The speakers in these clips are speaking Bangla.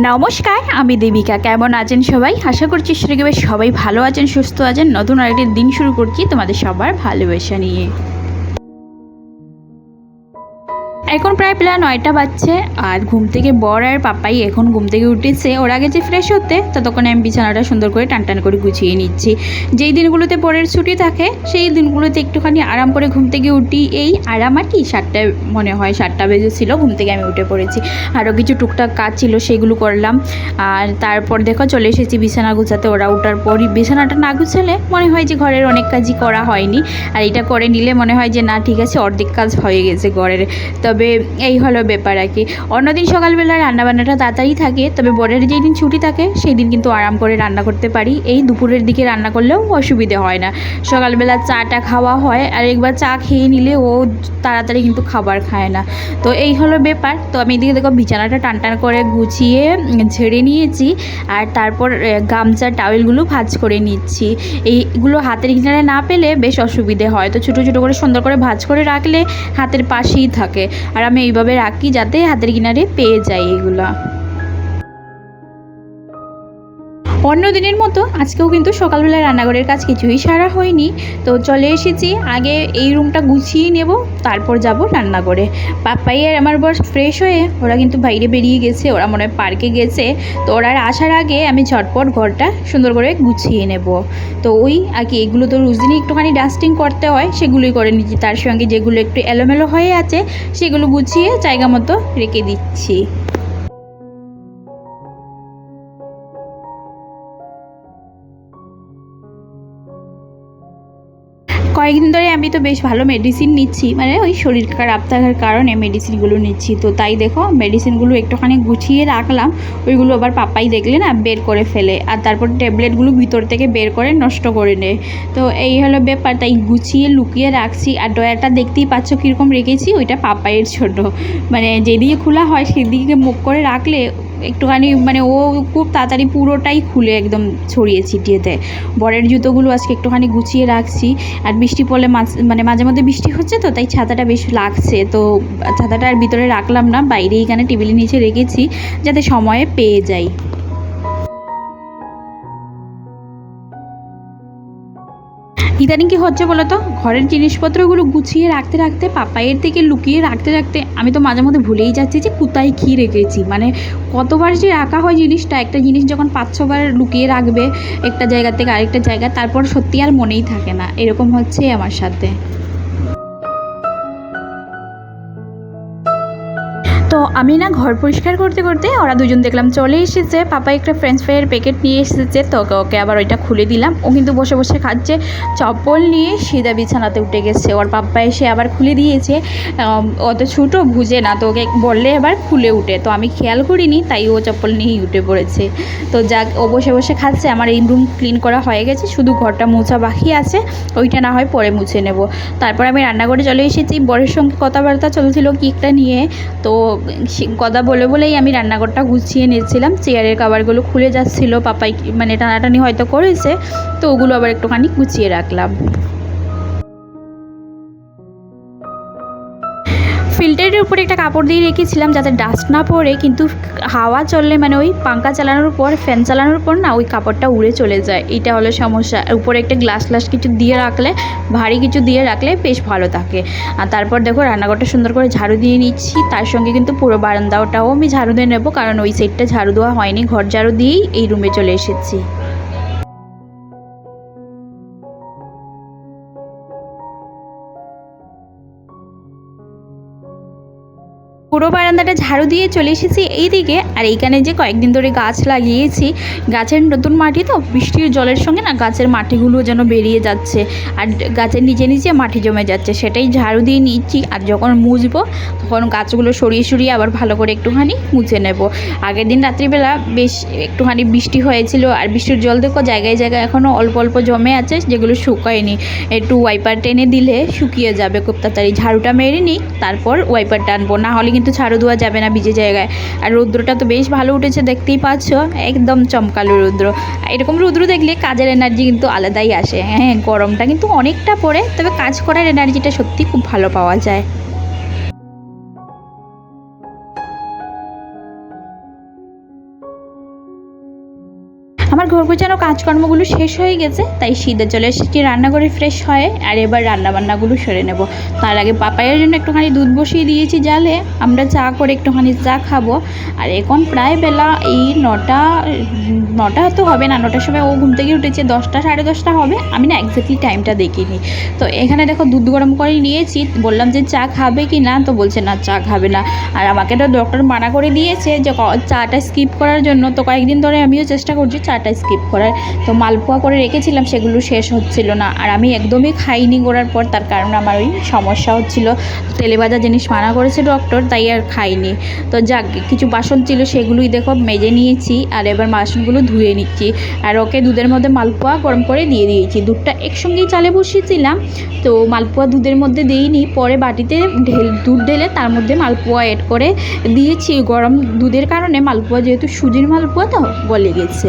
নমস্কার, আমি দেবিকা। কেমন আছেন সবাই? আশা করছি শ্রীগবে সবাই ভালো আছেন, সুস্থ আছেন। নতুন আরেকটি দিন শুরু করছি তোমাদের সবার ভালোবাসা নিয়ে। এখন প্রায় প্রায় নয়টা বাজছে আর ঘুম থেকে বর আর পাপাই এখন ঘুম থেকে উঠেছে। ওরা গেছে ফ্রেশ হতে, ততক্ষণে আমি বিছানাটা সুন্দর করে টান টান করে গুছিয়ে নিচ্ছি। যেই দিনগুলোতে পরের ছুটি থাকে, সেই দিনগুলোতে একটুখানি আরাম করে ঘুম থেকে উঠি। এই আরাম আর কি সাতটায় মনে হয় সাতটা বেজেছিল ঘুম থেকে আমি উঠে পড়েছি। আরও কিছু টুকটাক কাজ ছিল, সেগুলো করলাম। আর তারপর দেখো চলে এসেছি বিছানা গুছাতে। ওরা ওঠার পরই বিছানাটা না গুছালে মনে হয় যে ঘরের অনেক কাজই করা হয়নি। আর এটা করে নিলে মনে হয় যে, না, ঠিক আছে, অর্ধেক কাজ হয়ে গেছে ঘরের। তবে এই হলো ব্যাপার আর কি। অন্যদিন সকালবেলা রান্নাবান্নাটা তাড়াতাড়ি থাকে, তবে বরের যেই দিন ছুটি থাকে সেই দিন কিন্তু আরাম করে রান্না করতে পারি। এই দুপুরের দিকে রান্না করলেও অসুবিধে হয় না। সকালবেলা চাটা খাওয়া হয়, আর একবার চা খেয়ে নিলে ও তাড়াতাড়ি কিন্তু খাবার খায় না। তো এই হলো ব্যাপার। তো আমি এদিকে দেখো বিছানাটা টান টান করে গুছিয়ে ঝেড়ে নিয়েছি, আর তারপর গামছা, টাওয়েলগুলো ভাজ করে নিচ্ছি। এইগুলো হাতের কিনারে না পেলে বেশ অসুবিধে হয়। তো ছোটো ছোটো করে সুন্দর করে ভাজ করে রাখলে হাতের পাশেই থাকে। আর আমি এইভাবে রাখি যাতে হাতের কিনারে পেয়ে যাই এগুলো। অন্য দিনের মতো আজকেও কিন্তু সকালবেলা রান্নাঘরের কাজ কিছুই সারা হয়নি। তো চলে এসেছি, আগে এই রুমটা গুছিয়ে নেব, তারপর যাব রান্নাঘরে। পাপ্পাই আর আমার বর ফ্রেশ হয়ে, ওরা কিন্তু বাইরে বেরিয়ে গেছে, ওরা মনে হয় পার্কে গেছে। তো ওরা আসার আগে আমি ঝটপট ঘরটা সুন্দর করে গুছিয়ে নেব। তো ওই আর কি, এগুলো তো রোজ দিনই একটুখানি ডাস্টিং করতে হয়, সেগুলোই করে নিচ্ছি। তার সঙ্গে যেগুলো একটু এলোমেলো হয়ে আছে, সেগুলো গুছিয়ে জায়গা মতো রেখে দিচ্ছি। কয়েকদিন ধরে আমি তো বেশ ভালো মেডিসিন নিচ্ছি মানে ওই শরীর খারাপ থাকার কারণে মেডিসিনগুলো নিচ্ছি। তো তাই দেখো মেডিসিনগুলো একটুখানি গুছিয়ে রাখলাম, ওইগুলো আবার পাপাই দেখলে না বের করে ফেলে, আর তারপর ট্যাবলেটগুলো ভিতর থেকে বের করে নষ্ট করে নেয় তো এই হলো ব্যাপার, তাই গুছিয়ে লুকিয়ে রাখছি, আর ডয়ারটা দেখতেই পাচ্ছ কীরকম রেখেছি, ওইটা পাপাইয়ের ছোট মানে যেদিকে খোলা হয় সেদিকে মুখ করে রাখলে একটুখানি মানে ও খুব তাড়াতাড়ি পুরোটাই খুলে একদম ছড়িয়ে ছিটিয়ে দেয় বরের জুতোগুলো আজকে একটুখানি গুছিয়ে রাখছি। আর বৃষ্টি পড়লে মানে মাঝে মধ্যে বৃষ্টি হচ্ছে তো, তাই ছাতাটা বেশ লাগছে। তো ছাতাটা আর ভিতরে রাখলাম না বাইরে এখানে টেবিলের নিচে রেখেছি, যাতে সময়ে পেয়ে যাই। ইদানিং কি হচ্ছে বলো তো? ঘরের জিনিসপত্রগুলো গুছিয়ে রাখতে রাখতে, পাপাইয়ের থেকে লুকিয়ে রাখতে রাখতে আমি তো মাঝে মধ্যে ভুলেই যাচ্ছি যে কোথায় কী রেখেছি। মানে কতবার যে রাখা হয় জিনিসটা, একটা জিনিস যখন পাঁচ ছবার লুকিয়ে রাখবে একটা জায়গা থেকে আরেকটা জায়গা, তারপর সত্যি আর মনেই থাকে না। এরকম হচ্ছে আমার সাথে। আমি না ঘর পরিষ্কার করতে করতে ওরা দুজন দেখলাম চলে এসেছে। পাপা একটা ফ্রেঞ্চ ফ্রাইয়ের প্যাকেট নিয়ে এসেছে। তো ওকে- আবার ওইটা খুলে দিলাম। ও কিন্তু বসে বসে খাচ্ছে। চপ্পল নিয়ে সিধা বিছানাতে উঠে গেছে। ওর পাপ্পা এসে আবার খুলে দিয়েছে। আম, ও তো ছোটো বুঝে না। তো ওকে বললে আবার খুলে উঠে। তো আমি খেয়াল করিনি তাই ও চপ্পল নিয়েই উঠে পড়েছে। তো যাক ও বসে বসে খাচ্ছে। আমার এই রুম ক্লিন করা হয়ে গেছে। শুধু ঘরটা মোছা বাকি আছে। ওইটা না হয় পরে মুছে নেব। তারপর আমি রান্নাঘরে চলে এসেছি। বরের সঙ্গে কথাবার্তা চলছিল কেকটা নিয়ে। তো কথা বলে বলেই আমি রান্নাঘরটা গুছিয়ে নিয়েছিলাম। চেয়ারের কাবারগুলো খুলে যাচ্ছিল, পাপাই মানে টানাটানি হয়তো করেছে, তো ওগুলো আবার একটুখানি গুছিয়ে রাখলাম। ফিল্টারের উপরে একটা কাপড় দিয়ে রেখেছিলাম যাতে ডাস্ট না পড়ে, কিন্তু হাওয়া চললে মানে ওই পাঙ্খা চালানোর পর ফ্যান চালানোর পর না ওই কাপড়টা উড়ে চলে যায়। এটা হলো সমস্যা। উপরে একটা গ্লাস গ্লাস কিছু দিয়ে রাখলে, ভারী কিছু দিয়ে রাখলে বেশ ভালো থাকে। আর তারপর দেখো রান্নাঘরটা সুন্দর করে ঝাড়ু দিয়ে নিচ্ছি। তার সঙ্গে কিন্তু পুরো বারান্দাটাও আমি ঝাড়ু দিয়ে নেব, কারণ ওই সেটটা ঝাড়ু দেওয়া হয়নি। ঘর ঝাড়ু দিয়েই এই রুমে চলে এসেছি। পুরো বারান্দাটা ঝাড়ু দিয়ে চলে এসেছি এইদিকে। আর এইখানে যে কয়েকদিন ধরে গাছ লাগিয়েছি, গাছের নতুন মাটি তো, বৃষ্টির জলের সঙ্গে না গাছের মাটিগুলো যেন বেরিয়ে যাচ্ছে। আর গাছের নিচে নিচে মাটি জমে যাচ্ছে, সেটাই ঝাড়ু দিয়ে নিচ্ছি। আর যখন মুছবো, তখন গাছগুলো সরিয়ে সরিয়ে আবার ভালো করে একটুখানি মুছে নেব। আগের দিন রাত্রিবেলা বেশ একটুখানি বৃষ্টি হয়েছিল, আর বৃষ্টির জল দেখো জায়গায় জায়গায় এখনও অল্প অল্প জমে আছে, যেগুলো শুকায়নি। একটু ওয়াইপার টেনে দিলে শুকিয়ে যাবে, খুব তাড়াতাড়ি। ঝাড়ুটা মেরে নিই, তারপর ওয়াইপার টানবো না হলে কিন্তু ঝাড়ু দেওয়া যাবে না ভিজে জায়গায়। আর রৌদ্রটা তো বেশ ভালো উঠেছে, দেখতেই পাচ্ছ। একদম চমকালো রৌদ্র। এরকম রৌদ্র দেখলে কাজের এনার্জি কিন্তু আলাদাই আসে। হ্যাঁ গরমটা কিন্তু অনেকটা পড়ে, তবে কাজ করার এনার্জিটা সত্যি খুব ভালো পাওয়া যায়। গোছানো কাজকর্মগুলো শেষ হয়ে গেছে, তাই শীতে চলে এসেছি রান্না করে ফ্রেশ হয়ে, আর এবার রান্না বান্নাগুলো সেরে নেব। তার আগে পাপাইয়ের জন্য একটুখানি দুধ বসিয়ে দিয়েছি জালে, আমরা চা করে একটুখানি চা খাব। আর এখন প্রায় বেলা এই নটা নটা তো হবে না, নটার সময় ও ঘুম থেকে উঠেছে, দশটা, সাড়ে দশটা হবে, আমি না একজাক্টলি টাইমটা দেখিনি। তো এখানে দেখো দুধ গরম করে নিয়েছি, বললাম যে চা খাবে কি না, তো বলছে না, চা খাবে না। আর আমাকে তো ডক্টর মানা করে দিয়েছে যে চাটা স্কিপ করার জন্য, তো কয়েকদিন ধরে আমিও চেষ্টা করছি চাটা স্কিপ করার। তো মালপোয়া করে রেখেছিলাম, সেগুলো শেষ হচ্ছিল না। আর আমি একদমই খাইনি গোড়ার পর, তার কারণ আমার ওই সমস্যা হচ্ছিল। তেলে ভাজা জিনিস মানা করেছে ডক্টর তাই আর খাইনি। তো যাক, কিছু বাসন ছিল, সেগুলোই দেখো মেজে নিয়েছি, আর এবার বাসনগুলো ধুয়ে নিচ্ছি। আর ওকে দুধের মধ্যে মালপোয়া গরম করে দিয়ে দিয়েছি। দুধটা একসঙ্গেই চালে বসিয়েছিলাম, তো মালপোয়া দুধের মধ্যে দিইনি। পরে বাটিতে ঢেল, দুধ ঢেলে তার মধ্যে মালপোয়া এড করে দিয়েছি। গরম দুধের কারণে মালপোয়া যেহেতু সুজির মালপোয়া, তো গলে গেছে।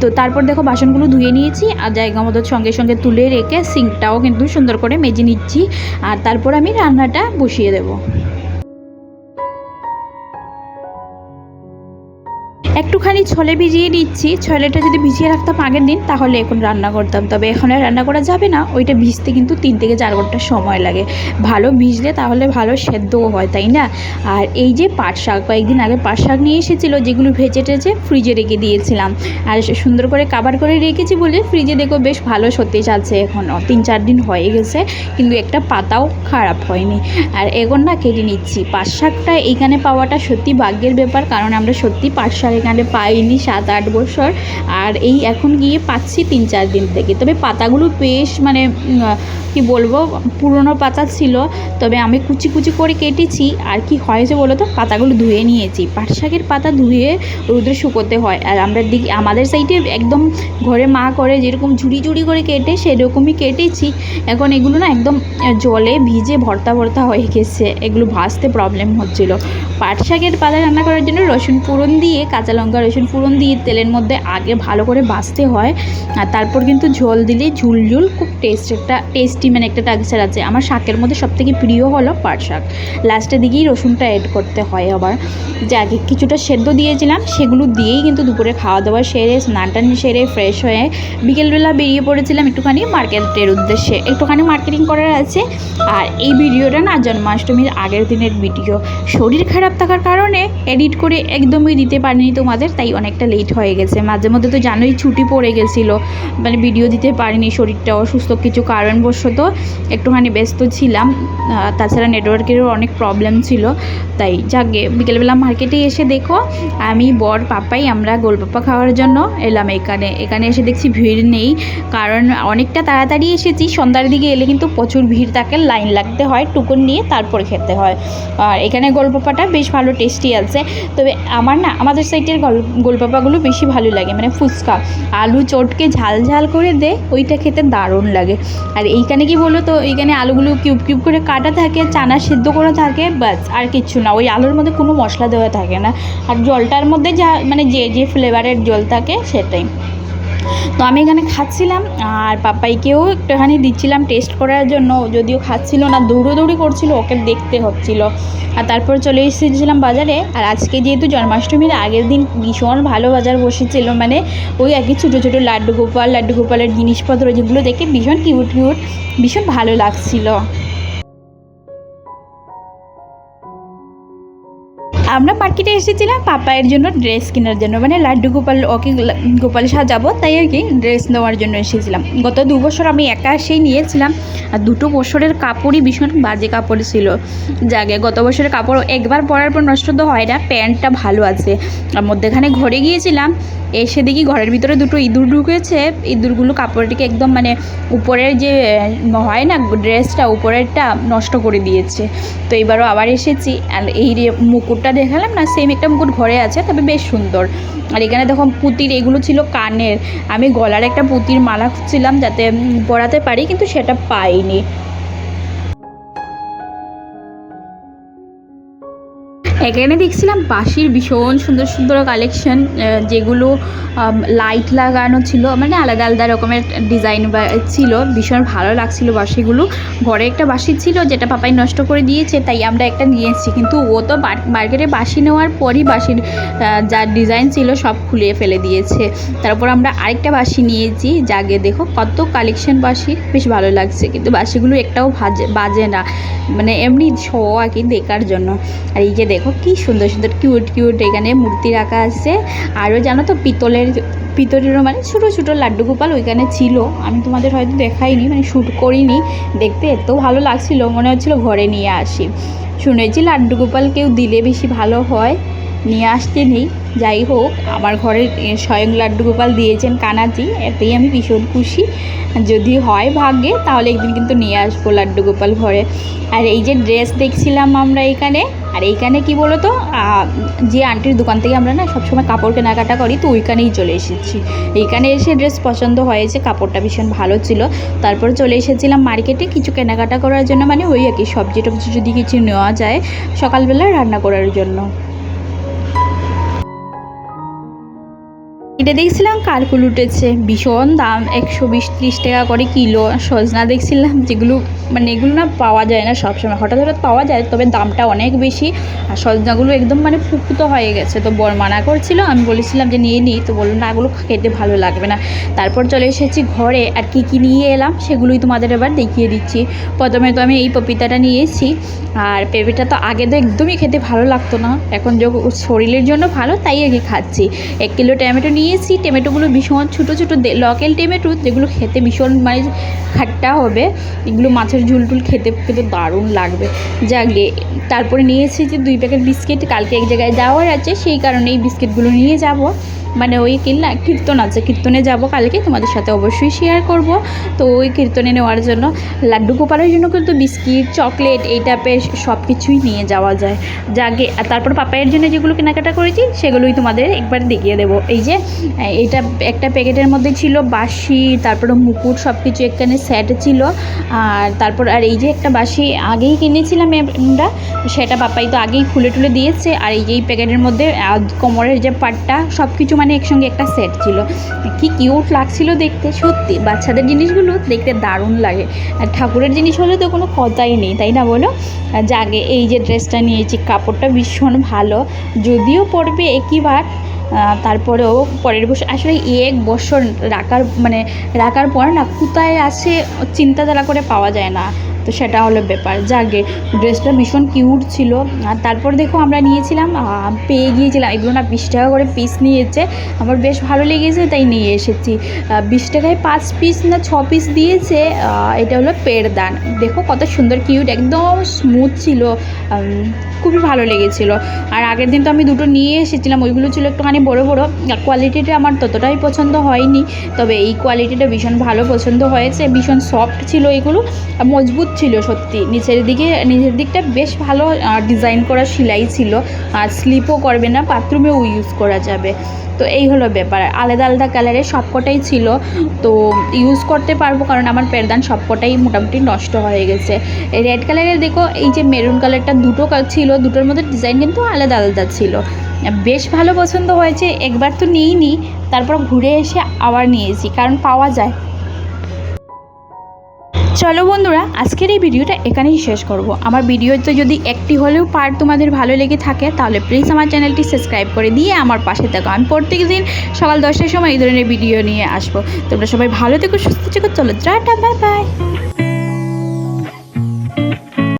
তো তারপর দেখো বাসনগুলো ধুয়ে নিয়েছি, আর জায়গা মতো সঙ্গে সঙ্গে তুলে রেখে সিঙ্কটাও কিন্তু সুন্দর করে মেজে নিচ্ছি, আর তারপর আমি রান্নাটা বসিয়ে দেবো। একটুখানি ছলে ভিজিয়ে নিচ্ছি ছলেটা যদি ভিজিয়ে রাখতাম আগের দিন, তাহলে এখন রান্না করতাম। তবে এখন আর রান্না করা যাবে না। ওইটা ভিজতে কিন্তু তিন থেকে চার ঘণ্টা সময় লাগে। ভালো ভিজলে তাহলে ভালো সেদ্ধও হয়, তাই না? আর এই যে পাট শাক, কয়েকদিন আগে পাট শাক নিয়ে এসেছিল, যেগুলো ভেজে টেজে ফ্রিজে রেখে দিয়েছিলাম। আর সুন্দর করে কাবার করে রেখেছি বলে ফ্রিজে দেখো বেশ ভালো সতেজ আছে এখনও তিন চার দিন হয়ে গেছে, কিন্তু একটা পাতাও খারাপ হয়নি। আর এখন না, কেটে নিচ্ছি। পাট শাকটা এইখানে পাওয়াটা সত্যি ভাগ্যের ব্যাপার, কারণ আমরা সত্যি পাট শাক এখানে পাইনি সাত, আট বছর। আর এই এখন গিয়ে পাচ্ছি তিন, চার দিন থেকে। তবে পাতাগুলো বেশ মানে কি বলব, পুরনো পাতা ছিল। তবে আমি কুচি কুচি করে কেটেছি। আর কি হয়েছে বলো তো? পাতাগুলো ধুয়ে নিয়েছি। পাট শাকের পাতা ধুয়ে রোদে শুকোতে হয়। আর আমরা দিকে, আমাদের সাইডে একদম ঘরে মা করে যেরকম ঝুড়ি ঝুড়ি করে কেটে সেরকমই কেটেছি। এখন এগুলো না একদম জলে ভিজে ভর্তা ভর্তা হয়ে গেছে। এগুলো ভাজতে প্রবলেম হচ্ছিল। পাট শাকের পাতা রান্না করার জন্য রসুন ফোড়ন দিয়ে কাঁচা লঙ্কা রসুন ফোড়ন দিয়ে তেলের মধ্যে আগে ভালো করে ভাজতে হয়, আর তারপর কিন্তু ঝোল দিলে ঝুল ঝুল খুব টেস্ট একটা টেস্টি মানে একটা টাক্সার আছে। আমার শাকের মধ্যে সবথেকে প্রিয় হলো পাট শাক। লাস্টের দিকেই রসুনটা অ্যাড করতে হয় আবার। যে আগে কিছুটা সেদ্ধ দিয়েছিলাম, সেগুলো দিয়েই কিন্তু দুপুরে খাওয়া দাওয়া সেরে স্নান টান সেরে ফ্রেশ হয়ে বিকেলবেলা বেরিয়ে পড়েছিলাম একটুখানি মার্কেটের উদ্দেশ্যে। একটুখানি মার্কেটিং করার আছে, আর এই ভিডিওটা না জন্মাষ্টমীর আগের দিনের ভিডিও শরীর খারাপ থাকার কারণে এডিট করে একদমই দিতে পারিনি তোমাদের, তাই অনেকটা লেট হয়ে গেছে। মাঝে মধ্যে তো জানোই ছুটি পড়ে গেছিল। মানে ভিডিও দিতে পারিনি, শরীরটা অসুস্থ কিছু কারণবশত একটুখানি ব্যস্ত ছিলাম। তাছাড়া নেটওয়ার্কেরও অনেক প্রবলেম ছিল। তাই যাকে বিকেলবেলা মার্কেটে এসে দেখো, আমি, বর, পাপাই, আমরা গোলপাপা খাওয়ার জন্য এলাম এখানে। এখানে এসে দেখছি ভিড় নেই, কারণ অনেকটা তাড়াতাড়ি এসেছি। সন্ধ্যার দিকে এলে কিন্তু প্রচুর ভিড় থাকে লাইন লাগতে হয়, টুকুন নিয়ে তারপর খেতে হয়। আর এখানে গোলপাপাটা বেশ ভালো টেস্টি আছে। তবে আমার না, আমাদের সাইডের গল, গোলপাপাগুলো বেশি ভালো লাগে মানে ফুচকা। আলু চটকে ঝাল ঝাল করে দে, ওইটা খেতে দারুণ লাগে। আর এইখানে কি বলো তো এইখানে আলুগুলো কিউব কিউব করে কাটা থাকে, চানা সেদ্ধ করা থাকে, ব্যাস, আর কিচ্ছু না। ওই আলুর মধ্যে কোনো মশলা দেওয়া থাকে না। আর জলটার মধ্যে যা মানে যে যে ফ্লেভারের জল থাকে, সেটাই। তো আমি এখানে খাচ্ছিলাম আর পাপাইকেও একটুখানি দিচ্ছিলাম টেস্ট করার জন্য। যদিও খাচ্ছিল না, দৌড়োদৌড়ি করছিল, ওকে দেখতে হচ্ছিল। আর তারপর চলে এসেছিলাম বাজারে। আর আজকে যেহেতু জন্মাষ্টমীর আগের দিন ভীষণ ভালো বাজার বসেছিল মানে ওই কি ছোটো ছোটো লাড্ডু গোপাল লাড্ডু গোপালের জিনিসপত্র যেগুলো দেখে ভীষণ কিউট কিউট ভীষণ ভালো লাগছিল। আমরা মার্কেটে এসেছিলাম, পাপায়ের জন্য ড্রেস কেনার জন্য। মানে লাড্ডু গোপাল, ওকে গোপাল সাজাবো, তাই আর কি ড্রেস নেওয়ার জন্য এসেছিলাম। গত দু বছর আমি একা এসেই নিয়েছিলাম, আর দুটো বছরের কাপড়ই ভীষণ বাজে কাপড় ছিল। জাগে, গত বছরের কাপড় একবার পরার পর নষ্ট তো হয় না, প্যান্টটা ভালো আছে। আর মধ্যেখানে ঘরে গিয়েছিলাম, এসে দেখি ঘরের ভিতরে দুটো ইঁদুর ঢুকেছে। ইঁদুরগুলো কাপড়টিকে একদম মানে উপরের যে হয় না ড্রেসটা উপরেরটা নষ্ট করে দিয়েছে। তো এবারও আবার এসেছি, আর এই মুকুটটা দেখালাম না সেম একটা মুকুট ঘরে আছে, তবে বেশ সুন্দর। আর এখানে দেখো পুঁতির, এগুলো ছিল কানের। আমি গলার একটা পুঁতির মালা খুঁজছিলাম যাতে পরাতে পারি, কিন্তু সেটা পাইনি। এখানে দেখছিলাম বাঁশির ভীষণ সুন্দর সুন্দর কালেকশন যেগুলো লাইট লাগানো ছিল মানে আলাদা আলাদা রকমের ডিজাইন ছিল, ভীষণ ভালো লাগছিল বাঁশিগুলো। ঘরে একটা বাঁশি ছিল যেটা পাপাই নষ্ট করে দিয়েছে, তাই আমরা একটা নিয়েছি কিন্তু ও তো মার্কেটে বাঁশি নেওয়ার পরই বাঁশির যা ডিজাইন ছিল সব খুলে ফেলে দিয়েছে। তারপর আমরা আরেকটা বাঁশি নিয়েছি, জাগে দেখো কত কালেকশন বাঁশির বেশ ভালো লাগছে। কিন্তু বাঁশিগুলো একটাও ভাজে, বাজে না মানে এমনি আর কি দেখার জন্য। আর এই যে দেখো কি সুন্দর সুন্দর কিউট কিউট এখানে মূর্তি রাখা আছে। আরও জানো তো পিতলের, পিতলেরও মানে ছোটো ছোটো লাড্ডু গোপাল ওইখানে ছিল। আমি তোমাদের হয়তো দেখাইনি মানে শ্যুট করিনি। দেখতে এত ভালো লাগছিল, মনে হচ্ছিল ঘরে নিয়ে আসি। শুনেছি লাড্ডু গোপাল কেউ দিলে বেশি ভালো হয়। নিয়ে আসতে নেই, যাই হোক, আমার ঘরে স্বয়ং লাড্ডু গোপাল দিয়েছেন কানাজি, এতেই আমি ভীষণ খুশি। যদি হয় ভাগ্যে, তাহলে একদিন কিন্তু নিয়ে আসব লাড্ডু গোপাল ঘরে। আর এই যে ড্রেস দেখছিলাম আমরা এখানে আর এইখানে কি বলো তো যে আন্টির দোকান থেকে আমরা না সবসময় কাপড় কেনাকাটা করি, তো ওইখানেই চলে এসেছি। এইখানে এসে ড্রেস পছন্দ হয়েছে, কাপড়টা ভীষণ ভালো ছিল। তারপর চলে এসেছিলাম মার্কেটে কিছু কেনাকাটা করার জন্য মানে ওই আর কি সবজি টবজি যদি কিছু নেওয়া যায় সকালবেলা রান্না করার জন্য। এটা দেখছিলাম কারকুল উঠেছে, ভীষণ দাম, একশো বিশ, ত্রিশ টাকা করে কিলো। সজনা দেখছিলাম যেগুলো মানে এগুলো না পাওয়া যায় না সবসময়। হঠাৎ হঠাৎ পাওয়া যায়, তবে দামটা অনেক বেশি। আর সজনাগুলো একদম মানে পুকুতো হয়ে গেছে। তো বর মানা করছিল, আমি বলেছিলাম যে, নিয়ে নিই তো বলল, না, এগুলো খেতে ভালো লাগবে না। তারপর চলে এসেছি ঘরে, আর কী কী নিয়ে এলাম সেগুলোই তোমাদের এবার দেখিয়ে দিচ্ছি। প্রথমে তো আমি এই পপিতাটা নিয়েছি, আর পেঁপেটা তো আগে তো একদমই খেতে ভালো লাগতো না। এখন শরীরের জন্য ভালো, তাই কি খাচ্ছি। এক কিলো টমেটো নিয়েছি টমেটোগুলো ভীষণ ছোটো ছোটো লকেল টেমেটো যেগুলো খেতে ভীষণ মানে খাট্টা হবে, এগুলো মাছের ঝুল টুল খেতে খেতে দারুণ লাগবে। যাকে তারপরে নিয়েছি যে দুই প্যাকেট বিস্কিট কালকে এক জায়গায় যাওয়ার আছে, সেই কারণে এই বিস্কিটগুলো নিয়ে যাব। মানে ওই কিনলা কীর্তন আছে। কীর্তনে যাব কালকে, তোমাদের সাথে অবশ্যই শেয়ার করব। তো ওই কীর্তনে নেওয়ার জন্য, লাড্ডু গোপালের জন্য কিন্তু বিস্কিট, চকলেট, এই টাইপের সব কিছুই নিয়ে যাওয়া যায়। আর তারপর পাপায়ের জন্য যেগুলো কেনাকাটা করেছি, সেগুলোই তোমাদের একবার দেখিয়ে দেবো। এই যে এটা একটা প্যাকেটের মধ্যে ছিল বাসি তারপরে মুকুট সব কিছু এখানে সেট ছিল। আর তারপর, আর এই যে একটা বাসি আগেই কিনেছিলাম আমরা, সেটা পাপাই তো আগেই খুলে টুলে দিয়েছে। আর এই যে এই প্যাকেটের মধ্যে কোমরের যে পাটটা সব কিছু মানে একসঙ্গে একটা সেট ছিল। কি কিউট লাগছিল দেখতে, সত্যি। বাচ্চাদের জিনিসগুলো দেখতে দারুণ লাগে। আর ঠাকুরের জিনিস হলে তো কোনো কথাই নেই, তাই না বলো? জাগে এই যে ড্রেসটা নিয়েছি, কাপড়টা ভীষণ ভালো। যদিও পড়বে একইবার তারপরেও পরের বছর আসলে এক বছর রাখার মানে রাখার পর না, কোথায় আছে চিন্তাধারা করে পাওয়া যায় না। তো সেটা হলো ব্যাপার। যাকে ড্রেসটা ভীষণ কিউট ছিল। আর তারপর দেখো আমরা নিয়েছিলাম পেয়ে গিয়েছিলাম এগুলো না বিশ টাকা করে পিস নিয়েছে। আমার বেশ ভালো লেগেছে, তাই নিয়ে এসেছি। বিশ টাকায় পাঁচ পিস না ছ পিস দিয়েছে। এটা হলো পেড়দান দেখো কত সুন্দর কিউট একদম স্মুথ ছিল। খুবই ভালো লেগেছিল। আর আগের দিন তো আমি দুটো নিয়ে এসেছিলাম। ওইগুলো ছিল একটুখানি বড় বড়। কোয়ালিটিটা আমার ততটাই পছন্দ হয়নি। তবে এই কোয়ালিটিটা ভীষণ ভালো পছন্দ হয়েছে। ভীষণ সফট ছিল এগুলো। মজবুত ছিল সত্যি। নিচের দিকে, নিচের দিকটা বেশ ভালো ডিজাইন করা সেলাই ছিল। আর স্লিপও করবে না বাথরুমেও ইউজ করা যাবে। তো এই হলো ব্যাপার। আলাদা আলাদা কালারের সবকটাই ছিল। তো ইউজ করতে পারব কারণ আমার পেরদান সবকটাই মোটামুটি নষ্ট হয়ে গেছে। রেড কালারের দেখো, এই যে মেরুন কালারটা দুটো ছিল, দুটোর মধ্যে ডিজাইন কিন্তু আলাদা আলাদা ছিল। বেশ ভালো পছন্দ হয়েছে, একবার তো নিইনি, তারপর ঘুরে এসে আবার নিয়েছি, কারণ পাওয়া যায়। চলো বন্ধুরা, আজকের এই ভিডিওটা এখানেই শেষ করব। আমার ভিডিওতে যদি একটি হলেও পার্ট তোমাদের ভালো লেগে থাকে, তাহলে প্লিজ আমার চ্যানেলটি সাবস্ক্রাইব করে দিয়ে আমার পাশে থাকো। আমি প্রত্যেক দিন সকাল দশটার সময় এই ধরনের ভিডিও নিয়ে আসব। তোমরা সবাই ভালো থেকো, সুস্থ থেকো, চলো, টাটা বাই বাই